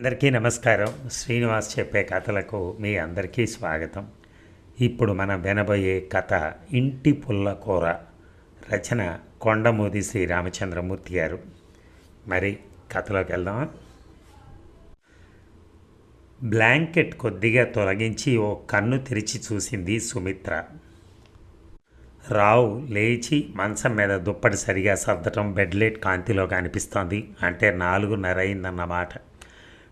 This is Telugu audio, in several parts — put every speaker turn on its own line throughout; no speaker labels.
అందరికీ నమస్కారం. శ్రీనివాస్ చెప్పే కథలకు మీ అందరికీ స్వాగతం. ఇప్పుడు మనం వినబోయే కథ ఇంటి పుల్ల కూర రచన కొండమూది శ్రీ రామచంద్రమూర్తి గారు. మరి కథలోకి వెళ్దామా? బ్లాంకెట్ కొద్దిగా తొలగించి ఓ కన్ను తెరిచి చూసింది సుమిత్ర. రావు లేచి మంచం మీద దుప్పటి సరిగా సర్దటం బెడ్లైట్ కాంతిలో కనిపిస్తోంది అంటే నాలుగున్నర అయిందన్నమాట.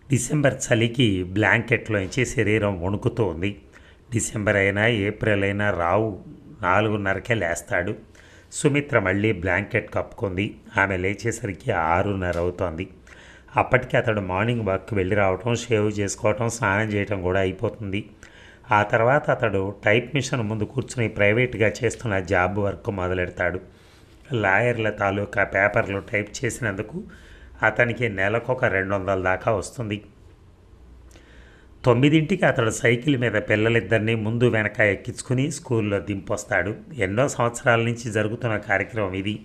డిసెంబర్ చలికి బ్లాంకెట్లోంచి శరీరం వణుకుతోంది. డిసెంబర్ అయినా ఏప్రిల్ అయినా రావు. నాలుగున్నరకే లేస్తాడు. సుమిత్ర మళ్ళీ బ్లాంకెట్ కప్పుకుంది. ఆమె లేచేసరికి ఆరున్నర అవుతోంది అప్పటికి అతడు మార్నింగ్ వాక్కి వెళ్ళి రావటం షేవ్ చేసుకోవటం స్నానం చేయటం కూడా అయిపోతుంది. ఆ తర్వాత అతడు టైప్ మిషన్ ముందు కూర్చుని ప్రైవేట్గా చేస్తున్న జాబ్ వర్క్ మొదలెడతాడు. లాయర్ల తాలూకా పేపర్లు టైప్ చేసినందుకు అతనికి నెలకొక రెండు వందల దాకా వస్తుంది. తొమ్మిదింటికి అతడు సైకిల్ మీద పిల్లలిద్దరినీ ముందు వెనక ఎక్కించుకుని స్కూల్లో దింపొస్తాడు. ఎన్నో సంవత్సరాల నుంచి జరుగుతున్న కార్యక్రమం ఇది.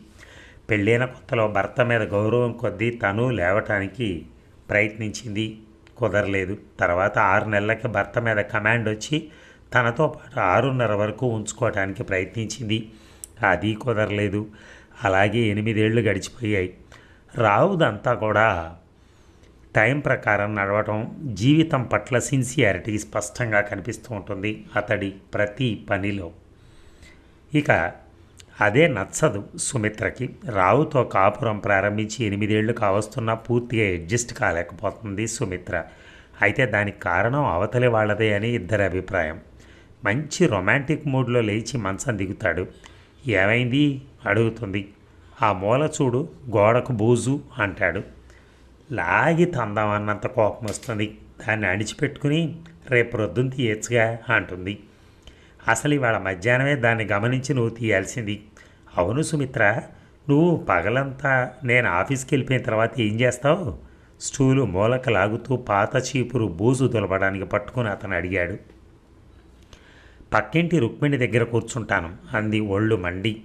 పెళ్ళైన కొత్తలో భర్త మీద గౌరవం కొద్దీ తను లేవటానికి ప్రయత్నించింది. కుదరలేదు. తర్వాత ఆరు నెలలకి భర్త మీద కమాండ్ వచ్చి తనతో పాటు ఆరున్నర వరకు ఉంచుకోవటానికి ప్రయత్నించింది. అది కుదరలేదు. అలాగే ఎనిమిదేళ్ళు గడిచిపోయాయి. రావుదంతా కూడా టైం ప్రకారం నడవటం జీవితం పట్ల సిన్సియారిటీ స్పష్టంగా కనిపిస్తూ ఉంటుంది అతడి ప్రతి పనిలో. ఇక అదే నచ్చదు సుమిత్రకి. రావుతో కాపురం ప్రారంభించి ఎనిమిదేళ్ళు కావస్తున్నా పూర్తిగా అడ్జస్ట్ కాలేకపోతుంది సుమిత్ర. అయితే దానికి కారణం అవతలి వాళ్ళదే అని ఇద్దరి అభిప్రాయం. మంచి రొమాంటిక్ మూడ్లో లేచి మంచం దిగుతాడు. ఏమైంది? అడుగుతుంది. ఆ మూల చూడు గోడకు బూజు అంటాడు. లాగి తందామన్నంత కోపం వస్తుంది. దాన్ని అణిచిపెట్టుకుని రేపు రొద్దును తీయచ్చుగా అంటుంది. అసలు ఇవాళ మధ్యాహ్నమే దాన్ని గమనించి నువ్వు తీయాల్సింది. అవును సుమిత్ర నువ్వు పగలంతా నేను ఆఫీస్కి వెళ్ళిపోయిన తర్వాత ఏం చేస్తావు? స్టూలు మూలక లాగుతూ పాత చీపురు బూజు దులపడానికి పట్టుకుని అతను అడిగాడు. పక్కింటి రుక్మిణి దగ్గర కూర్చుంటాను అంది ఒళ్ళు మండి.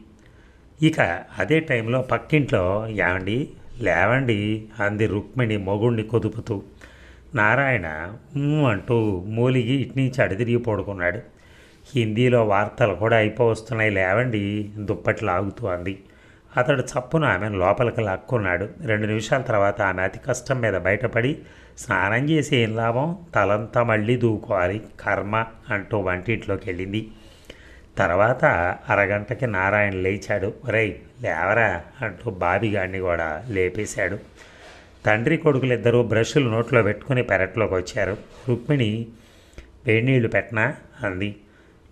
ఇక అదే టైంలో పక్కింట్లో ఏమండి? లేవండి? అంది రుక్మిణి మొగుణ్ణి కొదుపుతూ. నారాయణ? అంటూ మూలిగి ఇట్నుంచి అడిదిరిగి పడుకున్నాడు. హిందీలో వార్తలు కూడా అయిపోవస్తున్నాయి లేవండి? దుప్పటి లాగుతూ అంది. అతడు చప్పున ఆమెను లోపలికి లాక్కున్నాడు. రెండు నిమిషాల తర్వాత ఆమె అతి కష్టం మీద బయటపడి స్నానం చేసి ఏం లాభం? తలంతా మళ్ళీ దూకోవాలి కర్మ అంటూ వంటింట్లోకి వెళ్ళింది. తర్వాత అరగంటకి నారాయణ లేచాడు. ఒరేయ్ లేవరా? అంటూ బాబిగాడిని కూడా లేపేశాడు. తండ్రి కొడుకులిద్దరూ బ్రష్లు నోట్లో పెట్టుకుని పెరట్లోకి వచ్చారు. రుక్మిణి వేడినీళ్ళు పెట్టనా? అంది.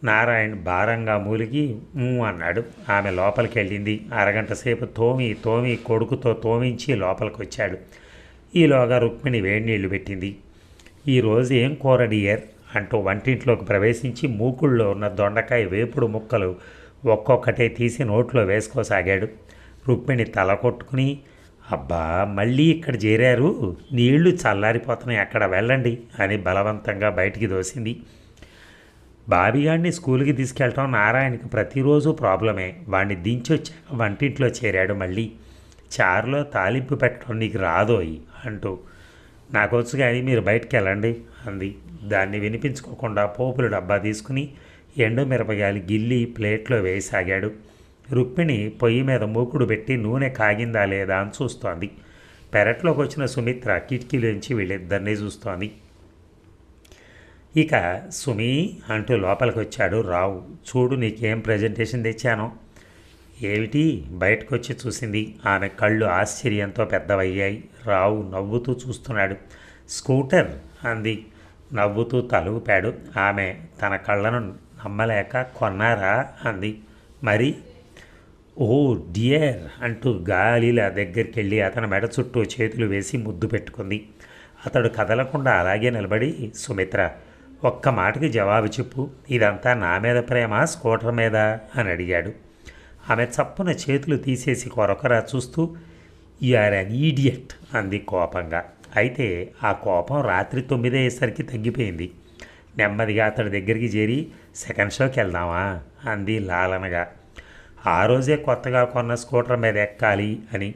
నారాయణ్ భారంగా మూలిగి అన్నాడు. ఆమె లోపలికి వెళ్ళింది. అరగంట సేపు తోమి తోమి కొడుకుతో తోమించి లోపలికి వచ్చాడు ఈలోగా రుక్మిణి వేడినీళ్ళు పెట్టింది. ఈరోజు ఏం కూర డియర్? అంటూ వంటింట్లోకి ప్రవేశించి మూకుళ్ళలో ఉన్న దొండకాయ వేపుడు ముక్కలు ఒక్కొక్కటే తీసి నోట్లో వేసుకోసాగాడు. రుక్మిణి తల కొట్టుకుని అబ్బా మళ్ళీ ఇక్కడ చేరారు? నీళ్ళు చల్లారిపోతున్నాయి అక్కడ వెళ్ళండి అని బలవంతంగా బయటికి దోసింది. బాబిగాడిని స్కూల్కి తీసుకెళ్ళటం నారాయణకి ప్రతిరోజు ప్రాబ్లమే. వాడిని దించొచ్చాక వంటింట్లో చేరాడు మళ్ళీ. చారులో తాలింపు పెట్టడం నీకు రాదోయి అంటూ నాకొచ్చు కానీ మీరు బయటికి వెళ్ళండి అంది. దాన్ని వినిపించుకోకుండా పోపుల డబ్బా తీసుకుని ఎండు మిరపగాయలు గిల్లి ప్లేట్లో వేయసాగాడు. రుక్మిణి పొయ్యి మీద మూకుడు పెట్టి నూనె కాగిందా లేదా అని చూస్తోంది. పెరట్లోకి వచ్చిన సుమిత్ర కిటికీలోంచి వీళ్ళిద్దరినీ చూస్తోంది. ఇక సుమి అంటూ లోపలికి వచ్చాడు రావు. చూడు నీకేం ప్రజెంటేషన్ తెచ్చానో? ఏమిటి? బయటకు వచ్చి చూసింది. ఆమె కళ్ళు ఆశ్చర్యంతో పెద్దవయ్యాయి. రావు నవ్వుతూ చూస్తున్నాడు. స్కూటర్! అంది. నవ్వుతూ తలుపాడు. ఆమె తన కళ్ళను నమ్మలేక కొన్నారా? అంది. మరి? Oh dear! అంటూ గాలిల దగ్గరికి వెళ్ళి అతని మెడ చుట్టూ చేతులు వేసి ముద్దు పెట్టుకుంది. అతడు కదలకుండా అలాగే నిలబడి సుమిత్ర ఒక్క మాటకి జవాబు చెప్పు. ఇదంతా నా మీద ప్రేమ? స్కూటర్ మీద? అని అడిగాడు. ఆమె చప్పున చేతులు తీసేసి కొరొకరా చూస్తూ ఆర్ అన్ ఈడియట్ అంది కోపంగా. అయితే ఆ కోపం రాత్రి తొమ్మిది అయ్యేసరికి తగ్గిపోయింది. నెమ్మదిగా అతడి దగ్గరికి చేరి సెకండ్ షోకి వెళ్దామా? అంది లాలనగా. ఆ రోజే కొత్తగా కొన్న స్కూటర్ మీద ఎక్కాలి అని.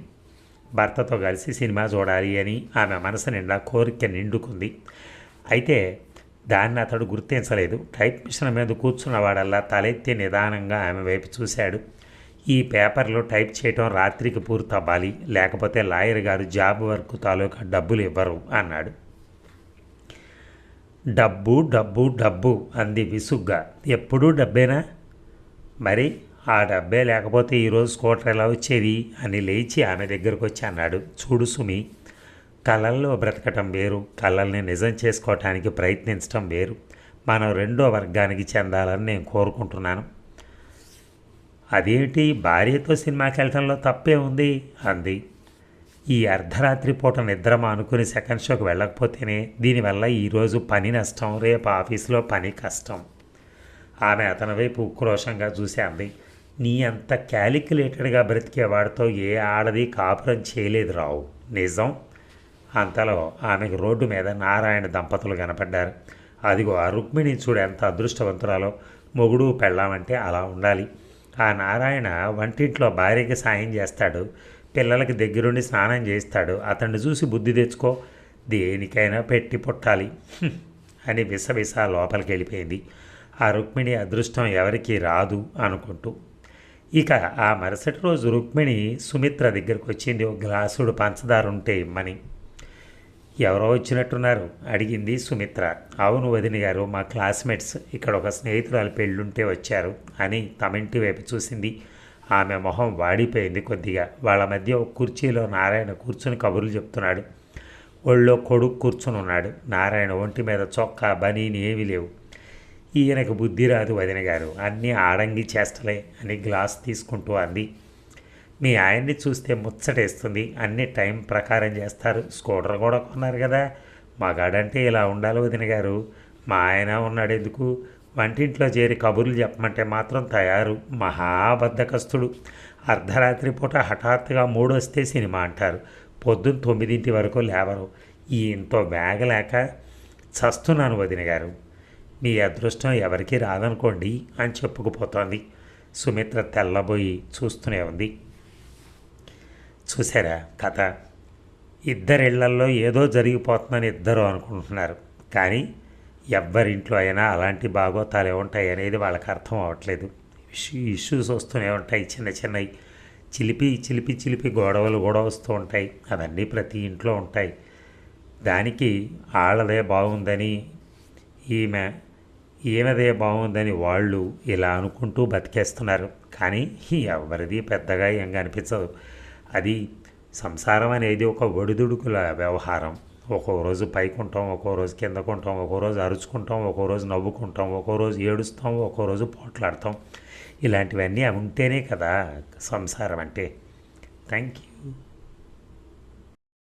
భర్తతో కలిసి సినిమా చూడాలి అని ఆమె మనసు నిండా కోరిక నిండుకుంది. అయితే దాన్ని అతడు గుర్తించలేదు. టైప్ మిషన్ మీద కూర్చున్నవాడల్లా తలెత్తి నిదానంగా ఆమె వైపు చూశాడు. ఈ పేపర్లో టైప్ చేయటం రాత్రికి పూర్తవ్వాలి. లేకపోతే లాయర్ గారు జాబ్ వర్క్ తాలూకా డబ్బులు ఇవ్వరు అన్నాడు. డబ్బు డబ్బు డబ్బు అంది విసుగ్గా. ఎప్పుడూ డబ్బేనా? మరి ఆ డబ్బే లేకపోతే ఈరోజు స్కూటర్ ఎలా వచ్చేది? అని లేచి ఆమె దగ్గరకు వచ్చి అన్నాడు. చూడు సుమి కళల్లో బ్రతకటం వేరు. కళల్ని నిజం చేసుకోవటానికి ప్రయత్నించటం వేరు. మనం రెండో వర్గానికి చెందాలని నేను కోరుకుంటున్నాను. అదేంటి భార్యతో సినిమాకి వెళ్ళటంలో తప్పే ఉంది? అంది. ఈ అర్ధరాత్రి పూట నిద్ర మానుకుని సెకండ్ షోకి వెళ్ళకపోతేనే దీనివల్ల ఈరోజు పని నష్టం రేపు ఆఫీసులో పని కష్టం. ఆమె అతని వైపు ఉక్రోషంగా చూసి అంది. నీ అంత క్యాలిక్యులేటెడ్గా బ్రతికేవాడితో ఏ ఆడది కాపురం చేయలేదు రావు. నిజం? అంతలో ఆమెకు రోడ్డు మీద నారాయణ దంపతులు కనపడ్డారు. అదిగో ఆ రుక్మిణి చూడు ఎంత అదృష్టవంతురాలో. మొగుడు పెళ్ళామంటే అలా ఉండాలి. ఆ నారాయణ వంటింట్లో భార్యకి సాయం చేస్తాడు పిల్లలకి దగ్గరుండి స్నానం చేస్తాడు అతన్ని చూసి బుద్ధి తెచ్చుకో దేనికైనా పెట్టి పుట్టాలి. అని విసవిస లోపలికి వెళ్ళిపోయింది ఆ రుక్మిణి అదృష్టం ఎవరికీ రాదు అనుకుంటూ. ఇక ఆ మరుసటి రోజు రుక్మిణి సుమిత్ర దగ్గరికి వచ్చింది ఒక గ్లాసుడు పంచదార ఉంటే ఇమ్మని ఎవరో వచ్చినట్టున్నారు అడిగింది సుమిత్ర. అవును వదిన గారు మా క్లాస్మేట్స్ ఇక్కడ ఒక స్నేహితురాలు పెళ్ళుంటే వచ్చారు అని తమింటి వైపు చూసింది. ఆమె మొహం వాడిపోయింది కొద్దిగా. వాళ్ళ మధ్య ఒక కుర్చీలో నారాయణ కూర్చుని కబుర్లు చెప్తున్నాడు. ఒళ్ళో కొడుకు కూర్చుని ఉన్నాడు. నారాయణ ఒంటి మీద చొక్కా బనీని ఏమీ లేవు. ఈయనకు బుద్ధి రాదు వదిన గారు. అన్నీ ఆడంగి చేష్టలే అని గ్లాస్ తీసుకుంటూ అంది. మీ ఆయన్ని చూస్తే ముచ్చటేస్తుంది. అన్ని టైం ప్రకారం చేస్తారు. స్కూటర్ కూడా కొన్నారు కదా. మగాడంటే ఇలా ఉండాలి వదిన గారు. మా ఆయన ఉన్నాడు ఎందుకు వంటింట్లో చేరి కబుర్లు చెప్పమంటే మాత్రం తయారు. మహాబద్ధకస్తుడు అర్ధరాత్రి పూట హఠాత్తుగా మూడొస్తే సినిమా అంటారు. పొద్దున్న తొమ్మిదింటి వరకు లేవరు. ఈయంతో వేగలేక చస్తున్నాను వదిన గారు. మీ అదృష్టం ఎవరికీ రాదనుకోండి అని చెప్పుకుపోతోంది. సుమిత్ర తెల్లబోయి చూస్తూనే ఉంది. చూసారా కథ? ఇద్దరిళ్ళల్లో ఏదో జరిగిపోతుందని ఇద్దరు అనుకుంటున్నారు. కానీ ఎవ్వరింట్లో అయినా అలాంటి బాగోతాలే ఉంటాయి అనేది వాళ్ళకి అర్థం అవ్వట్లేదు. ఇష్యూ ఇష్యూస్ వస్తూనే ఉంటాయి చిన్న చిన్నవి. చిలిపి చిలిపి చిలిపి గొడవలు కూడా వస్తూ ఉంటాయి. అవన్నీ ప్రతి ఇంట్లో ఉంటాయి. దానికి వాళ్ళదే బాగుందని ఈమె ఈమెదే బాగుందని వాళ్ళు ఇలా అనుకుంటూ బతికేస్తున్నారు. కానీ ఎవరిది పెద్దగా ఏం కనిపించదు. అది సంసారం అనేది ఒక ఒడిదుడుకుల వ్యవహారం. ఒక్కో రోజు పైకి ఉంటాం ఒక్కో రోజు కిందకుంటాం ఒక్కో రోజు అరుచుకుంటాం ఒక్కో రోజు నవ్వుకుంటాం ఒక్కో రోజు ఏడుస్తాం ఒక్కో రోజు పోట్లాడతాం. ఇలాంటివన్నీ ఉంటేనే కదా సంసారం అంటే. Thank you.